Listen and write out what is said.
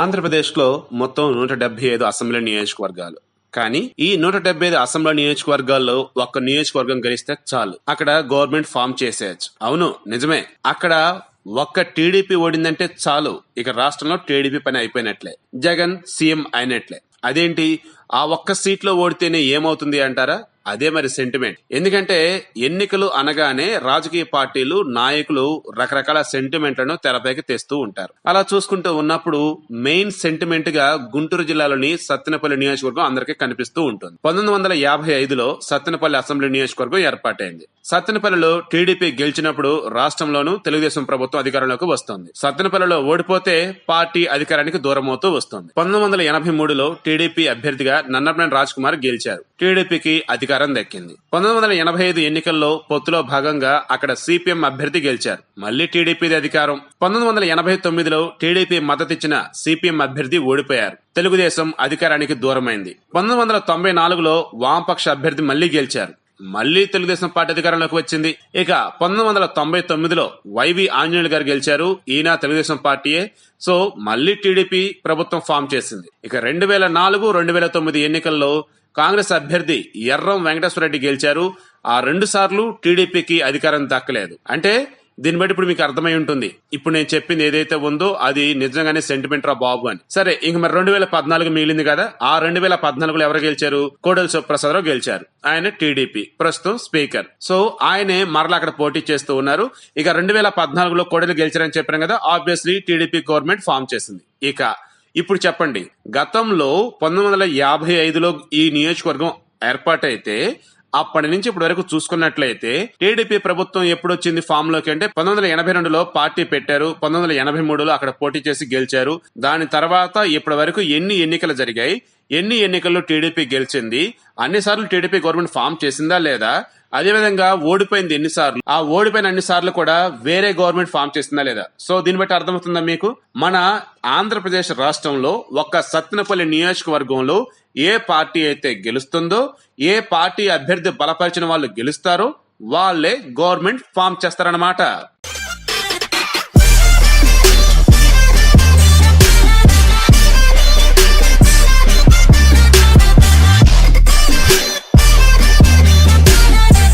ఆంధ్రప్రదేశ్లో మొత్తం నూట డెబ్బై ఐదు అసెంబ్లీ నియోజకవర్గాలు. కానీ ఈ నూట డెబ్బై ఐదు అసెంబ్లీ నియోజకవర్గాల్లో ఒక్క నియోజకవర్గం గెలిస్తే చాలు. అక్కడ గవర్నమెంట్ ఫామ్ చేసేయచ్చు. అవును నిజమే. అక్కడ ఒక్క టీడీపీ ఓడిందంటే చాలు. ఇక రాష్ట్రంలో టీడీపీ పని అయిపోయినట్లే. జగన్ సీఎం అయినట్లే. అదేంటి? ఆ ఒక్క సీట్లో ఓడితేనే ఏమవుతుంది అంటారా? అదే మరి సెంటిమెంట్ ఎందుకంటే ఎన్నికలు అనగానే రాజకీయ పార్టీలు నాయకులు రకరకాల సెంటిమెంట్లను తెరపైకి తెస్తూ ఉంటారు. అలా చూసుకుంటూ ఉన్నప్పుడు మెయిన్ సెంటిమెంట్గా గుంటూరు జిల్లాలోని సత్తెనపల్లి నియోజకవర్గం అందరికీ కనిపిస్తూ ఉంటుంది. పంతొమ్మిది వందల యాభై ఐదులో సత్తెనపల్లి అసెంబ్లీ నియోజకవర్గం ఏర్పాటైంది. సత్తెనపల్లిలో టీడీపీ గెలిచినప్పుడు రాష్ట్రంలోనూ తెలుగుదేశం ప్రభుత్వం అధికారంలోకి వస్తుంది. సత్తెనపల్లిలో ఓడిపోతే పార్టీ అధికారానికి దూరం అవుతూ వస్తుంది. పంతొమ్మిది వందల ఎనభై మూడులో టీడీపీ అభ్యర్థిగా నన్నపనేని రాజ్ కుమార్ గెలిచారు. టీడీపీకి అధికారం దక్కింది. పంతొమ్మిది వందల ఎనభై ఐదు ఎన్నికల్లో పొత్తులో భాగంగా అక్కడ సిపిఎం అభ్యర్థి గెలిచారు. మళ్ళీ టీడీపీది అధికారం. పంతొమ్మిది వందల ఎనభై తొమ్మిదిలో టీడీపీ మద్దతిచ్చిన సిపిఎం అభ్యర్థి ఓడిపోయారు. తెలుగుదేశం అధికారానికి దూరమైంది. పంతొమ్మిది వందల తొంభై నాలుగులో వామపక్ష అభ్యర్థి మళ్ళీ గెలిచారు. మళ్ళీ తెలుగుదేశం పార్టీ అధికారంలోకి వచ్చింది. ఇక పంతొమ్మిది వందల తొంభై తొమ్మిదిలో వైవి ఆంజనేయులు గారు గెలిచారు. ఈయన తెలుగుదేశం పార్టీయే. సో మళ్ళీ టీడీపీ ప్రభుత్వం ఫామ్ చేసింది. ఇక రెండు వేల నాలుగు రెండు వేల తొమ్మిది ఎన్నికల్లో కాంగ్రెస్ అభ్యర్థి ఎర్రం వెంకటేశ్వరరెడ్డి గెలిచారు. ఆ రెండు సార్లు టీడీపీకి అధికారం దక్కలేదు. అంటే దీన్ని బట్టి ఇప్పుడు మీకు అర్థమై ఉంటుంది. ఇప్పుడు నేను చెప్పింది ఏదైతే ఉందో అది నిజంగానే సెంటిమెంట్ రా బాబు అని. సరే ఇంక మరి రెండు వేల పద్నాలుగు మిగిలింది కదా ఆ రెండు వేల పద్నాలుగులో ఎవరు గెలిచారు? కోడెల సుప్రసాదరావు గెలిచారు. ఆయన టీడీపీ ప్రస్తుతం స్పీకర్. సో ఆయనే మరలా అక్కడ పోటీ చేస్తూ ఉన్నారు. ఇక రెండు వేల పద్నాలుగులో కోడెలు గెలిచారని చెప్పాను కదా ఆబ్వియస్లీ టీడీపీ గవర్నమెంట్ ఫామ్ చేసింది. ఇక ఇప్పుడు చెప్పండి. గతంలో పంతొమ్మిది వందల యాభై ఐదులో ఈ నియోజకవర్గం ఏర్పాటైతే అప్పటి నుంచి ఇప్పటి వరకు చూసుకున్నట్లయితే టీడీపీ ప్రభుత్వం ఎప్పుడు వచ్చింది ఫామ్లోకి అంటే పంతొమ్మిది వందల ఎనభై రెండులో పార్టీ పెట్టారు పంతొమ్మిది వందల ఎనభై మూడులో అక్కడ పోటీ చేసి గెలిచారు. దాని తర్వాత ఇప్పటి వరకు ఎన్ని ఎన్నికలు జరిగాయి? ఎన్ని ఎన్నికల్లో టీడీపీ గెలిచింది? అన్ని సార్లు టీడీపీ గవర్నమెంట్ ఫామ్ చేసిందా లేదా? అదేవిధంగా ఓడిపోయింది ఎన్నిసార్లు? ఆ ఓడిపోయిన అన్ని సార్లు కూడా వేరే గవర్నమెంట్ ఫామ్ చేసిందా లేదా? సో దీన్ని బట్టి అర్థమవుతుందా మీకు? మన ఆంధ్రప్రదేశ్ రాష్ట్రంలో ఒక్క సత్నపల్లి నియోజకవర్గంలో ఏ పార్టీ అయితే గెలుస్తుందో ఏ పార్టీ అభ్యర్థి బలపరిచిన వాళ్ళు గెలుస్తారో వాళ్ళే గవర్నమెంట్ ఫామ్ చేస్తారన్నమాట.